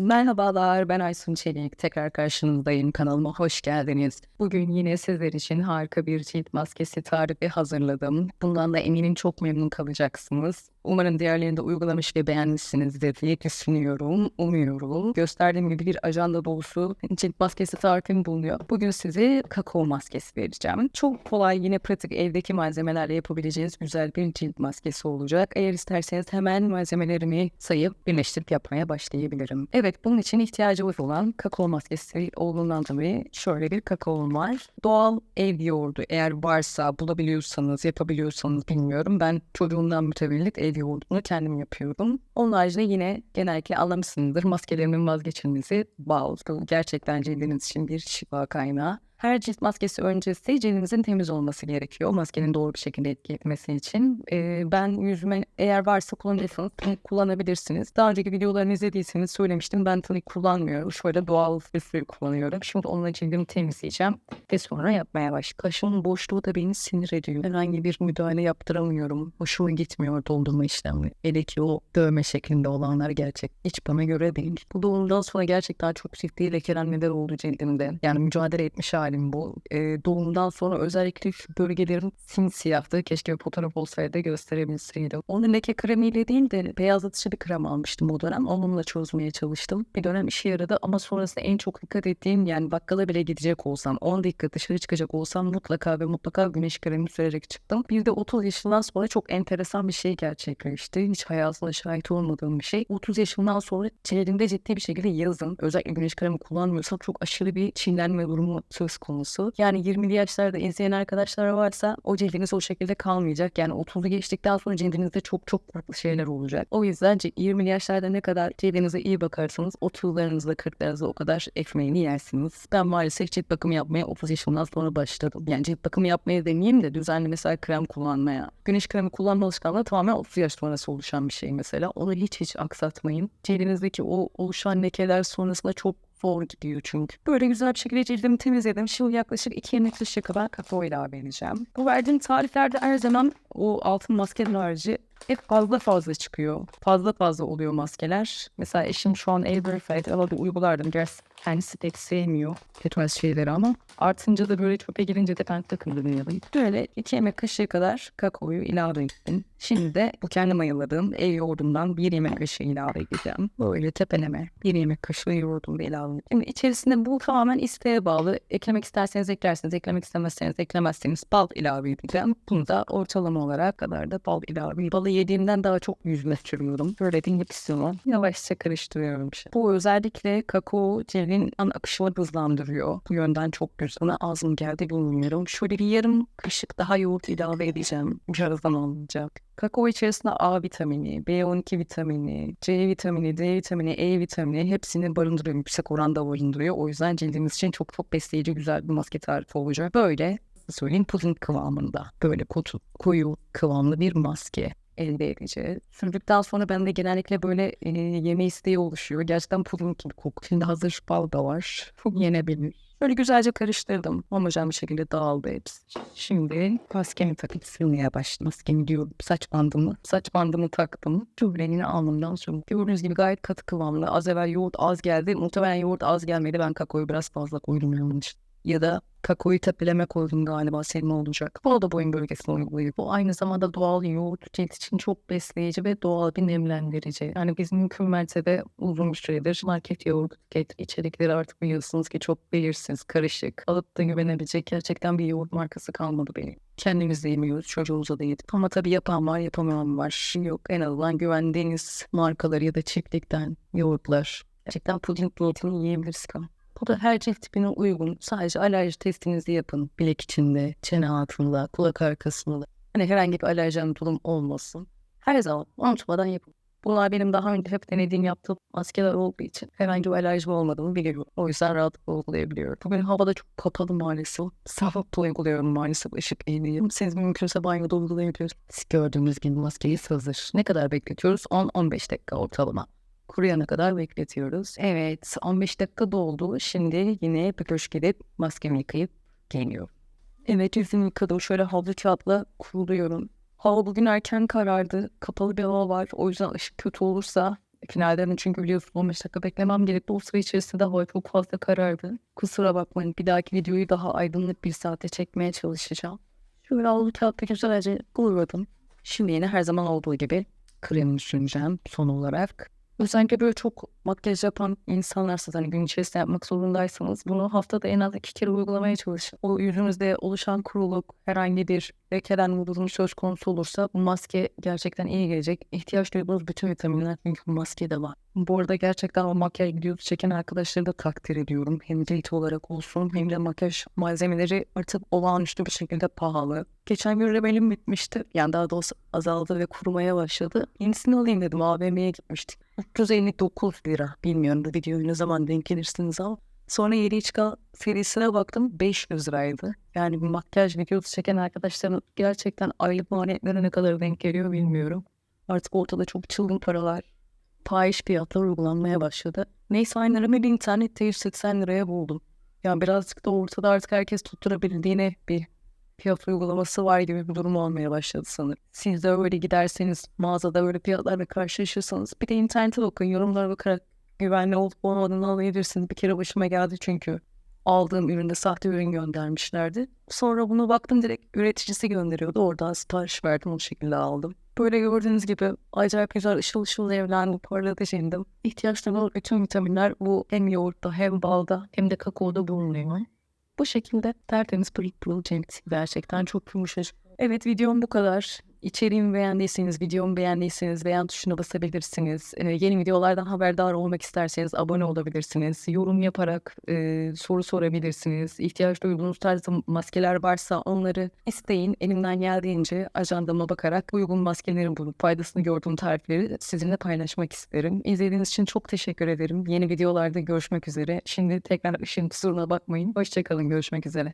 Merhabalar, ben Aysun Çelik. Tekrar karşınızdayım. Kanalıma hoş geldiniz. Bugün yine sizler için harika bir cilt maskesi tarifi hazırladım. Bundan da eminim çok memnun kalacaksınız. Umarım diğerlerini de uygulamış ve beğenmişsinizdir diye düşünüyorum, umuyorum. Gösterdiğim gibi bir ajanda dolusu cilt maskesi tarifim bulunuyor. Bugün size kakao maskesi vereceğim. Çok kolay, yine pratik evdeki malzemelerle yapabileceğiniz güzel bir cilt maskesi olacak. Eğer isterseniz hemen malzemelerimi sayıp birleştirip yapmaya başlayabilirim. Evet, bunun için ihtiyacımız olan kakao maskesi olduğundan dolayı şöyle bir kakaom var. Doğal ev yoğurdu eğer varsa bulabiliyorsanız, yapabiliyorsanız bilmiyorum. Ben çocuğumdan mütevellit ev yoğurdunu kendim yapıyorum. Onun haricinde yine genellikle anlamışsınızdır. Maskelerimin vazgeçilmezi bal. Gerçekten cildiniz için bir şifa kaynağı. Her cilt maskesi öncesi cildinizin temiz olması gerekiyor. Maskenin doğru bir şekilde etki etmesi için. Ee, ben yüzüme eğer varsa kullanırsanız tonik kullanabilirsiniz. Daha önceki videolarını izlediyseniz söylemiştim. Ben tonik kullanmıyorum. Şöyle doğal bir suyu kullanıyorum. Şimdi onunla cildimi temizleyeceğim. Ve sonra yapmaya başlayacağım. Kaşımın boşluğu da beni sinir ediyor. Herhangi bir müdahale yaptıramıyorum. Hoşuma gitmiyor doldurma işlemi. Hele o dövme şeklinde olanlar gerçek. Hiç bana göre değil. Bu doğumdan sonra gerçekten çok ciddi lekelenmeler oldu cildimde. Yani mücadele etmiş halim bu. E, doğumdan sonra özellikle şu bölgelerim simsiyahtı. Keşke bir fotoğraf olsaydı gösterebilseydim. Onu leke kremiyle değil de beyazlatıcı bir krem almıştım o dönem. Onunla çözmeye çalıştım. Bir dönem işe yaradı ama sonrasında en çok dikkat ettiğim yani bakkala bile gidecek olsam 10 dakika dışarı çıkacak olsam mutlaka ve mutlaka güneş kremi sürerek çıktım. Bir de 30 yaşından sonra çok enteresan bir şey gerçekleşti. Hiç hayatımda şahit olmadığım bir şey. 30 yaşından sonra cildimde ciddi bir şekilde yazın özellikle güneş kremi kullanmıyorsam çok aşırı bir çinlenme durumu söz konusu. Yani 20'li yaşlarda izleyen arkadaşlar varsa o cildiniz o şekilde kalmayacak. Yani 30'u geçtikten sonra cildinizde çok çok farklı şeyler olacak. O yüzden 20'li yaşlarda ne kadar cildinize iyi bakarsanız 30'larınızda 40'larınızda o kadar ekmeğini yersiniz. Ben maalesef cilt bakımı yapmaya 30 yaşımdan sonra başladım. Yani cilt bakımı yapmaya demeyeyim de düzenli mesela krem kullanmaya. Güneş kremi kullanma alışkanlığı tamamen 30 yaş sonrası oluşan bir şey mesela. Onu hiç hiç aksatmayın. Cildinizdeki o oluşan lekeler sonrasında çok zor gidiyor çünkü. Böyle güzel bir şekilde cildimi temizledim. Şimdi yaklaşık 2 yemek kaşığı kadar kakao ilave edeceğim. Bu verdiğim tariflerde her zaman o altın maskenin harici hep fazla fazla çıkıyor. Fazla fazla oluyor maskeler. Mesela eşim şu an Elberfeld ama bir uygulardım. Gerçi kendisi pek sevmiyor petrol şeyleri ama artınca da böyle çöpe girince de ben takıldım ya Böyle iki yemek kaşığı kadar kakaoyu ilave ettim. Şimdi de bu kendi mayaladığım ev yoğurdumdan bir yemek kaşığı ilave edeceğim. Böyle tepeleme bir yemek kaşığı yoğurdum ilave edeceğim. Şimdi içerisinde bu tamamen isteğe bağlı. Eklemek isterseniz eklersiniz, eklemek istemezseniz eklemezseniz bal ilave edeceğim. Bunu da ortalama olarak kadar da bal ilave. Balı yediğimden daha çok yüzüme sürüyorum. Böyle dinlik istiyorum. Yavaşça karıştırıyorum. Şimdi. Bu özellikle kakao cildin an akışını hızlandırıyor. Bu yönden çok güzel. Ona az mı geldi bilmiyorum. Şöyle bir yarım kaşık daha yoğurt ilave edeceğim. Birazdan olacak. Kakao içerisinde A vitamini, B12 vitamini, C vitamini, D vitamini, E vitamini hepsini barındırıyor. Yüksek oranda barındırıyor. O yüzden cildimiz için çok çok besleyici güzel bir maske tarifi olacak. Böyle söyleyeyim puding kıvamında. Böyle kotu, koyu kıvamlı bir maske elde edeceğiz. Sürdükten sonra bende genellikle böyle e, yeme isteği oluşuyor. Gerçekten puding gibi kokuyor. Şimdi hazır bal da var. Yenebilir. Böyle güzelce karıştırdım. Homojen bir şekilde dağıldı hepsi. Şimdi maskemi takıp sürmeye başladım. Maskemi diyorum saç bandımı. Saç bandımı taktım. Tübrenini alnımdan sürdüm. Gördüğünüz gibi gayet katı kıvamlı. Az evvel yoğurt az geldi. Muhtemelen yoğurt az gelmedi. Ben kakaoyu biraz fazla koydum yanlış. Ya da kakaoyu tepeleme koydum galiba senin olacak. Bu da boyun bölgesine uyguluyor. Bu aynı zamanda doğal yoğurt cilt için çok besleyici ve doğal bir nemlendirici. Yani biz mümkün mertebe uzun süredir market yoğurt tüket içerikleri artık biliyorsunuz ki çok belirsiz, karışık. Alıp da güvenebilecek gerçekten bir yoğurt markası kalmadı benim. Kendimiz de yemiyoruz, çocuğumuza da yedik. Ama tabii yapan var, yapamayan var. Yok en azından güvendiğiniz markalar ya da çiftlikten yoğurtlar. Gerçekten puding niyetini yiyebilirsiniz. Bu da her cilt tipine uygun. Sadece alerji testinizi yapın. Bilek içinde, çene altında, kulak arkasında. Hani herhangi bir alerjen durum olmasın. Her zaman unutmadan yapın. Bunlar benim daha önce hep denediğim yaptığım maskeler olduğu için herhangi bir alerjim olmadığını biliyorum. O yüzden rahatlıkla uygulayabiliyorum. Bugün havada çok kapalı maalesef. Sağlıklı uyguluyorum maalesef ışık iyiliği. Siz mümkünse banyoda uygulayabilirsiniz. Gördüğümüz gibi maskeyiz hazır. Ne kadar bekletiyoruz? 10-15 dakika ortalama kuruyana kadar bekletiyoruz. Evet 15 dakika doldu. Şimdi yine köşk edip maskemi yıkayıp geliyorum. Evet yüzümü yıkadım. Şöyle havlu kağıtla kuruluyorum. Hava bugün erken karardı. Kapalı bir hava var. O yüzden ışık kötü olursa finallerini çünkü biliyorsun 15 dakika beklemem gerekti. O süre içerisinde hava çok fazla karardı. Kusura bakmayın bir dahaki videoyu daha aydınlık bir saate çekmeye çalışacağım. Şöyle aldı kağıtta güzelce kuruladım. Şimdi yine her zaman olduğu gibi kremimi süreceğim son olarak. Özellikle böyle çok makyaj yapan insanlarsa hani gün içerisinde yapmak zorundaysanız bunu haftada en az iki kere uygulamaya çalışın. O yüzünüzde oluşan kuruluk, herhangi bir lekelenme durumu söz konusu olursa bu maske gerçekten iyi gelecek. İhtiyaç duyduğunuz bütün vitaminler çünkü bu maskede var. Bu arada gerçekten o makyaj videosu çeken arkadaşları da takdir ediyorum. Hem cilt olarak olsun hem de makyaj malzemeleri artık olağanüstü bir şekilde pahalı. Geçen gün rebelim bitmişti. Yani daha doğrusu azaldı ve kurumaya başladı. Yenisini alayım dedim AVM'ye gitmiştik. 359 lira. Bilmiyorum da videoyu ne zaman denk gelirsiniz ama. Sonra yeni çıkan serisine baktım 500 liraydı. Yani bu makyaj videosu çeken arkadaşların gerçekten aylık maliyetleri ne kadar denk geliyor bilmiyorum. Artık ortada çok çılgın paralar, fahiş fiyatlar uygulanmaya başladı. Neyse aynı bir internette 180 liraya buldum. Yani birazcık da ortada artık herkes tutturabildiğine bir fiyat uygulaması var gibi bir durum olmaya başladı sanırım. Siz de öyle giderseniz mağazada böyle fiyatlarla karşılaşırsanız bir de internete bakın yorumlara bakarak güvenli olup olmadığını anlayabilirsiniz. Bir kere başıma geldi çünkü aldığım üründe sahte ürün göndermişlerdi. Sonra bunu baktım direkt üreticisi gönderiyordu. Oradan sipariş verdim o şekilde aldım. Böyle gördüğünüz gibi acayip güzel ışıl ışıl evlendi parladı şimdi. İhtiyaçlarım bütün vitaminler bu hem yoğurtta hem balda hem de kakaoda bulunuyor. Bu şekilde tertemiz pırıl pırıl cilt. Gerçekten çok yumuşacık. Evet videom bu kadar. İçeriğimi beğendiyseniz, videomu beğendiyseniz beğen tuşuna basabilirsiniz. Ee, yeni videolardan haberdar olmak isterseniz abone olabilirsiniz. Yorum yaparak e, soru sorabilirsiniz. İhtiyaç duyduğunuz tarzda maskeler varsa onları isteyin. Elimden geldiğince ajandama bakarak uygun maskeleri bulup faydasını gördüğüm tarifleri sizinle paylaşmak isterim. İzlediğiniz için çok teşekkür ederim. Yeni videolarda görüşmek üzere. Şimdi tekrar ışın kusuruna bakmayın. Hoşçakalın. Görüşmek üzere.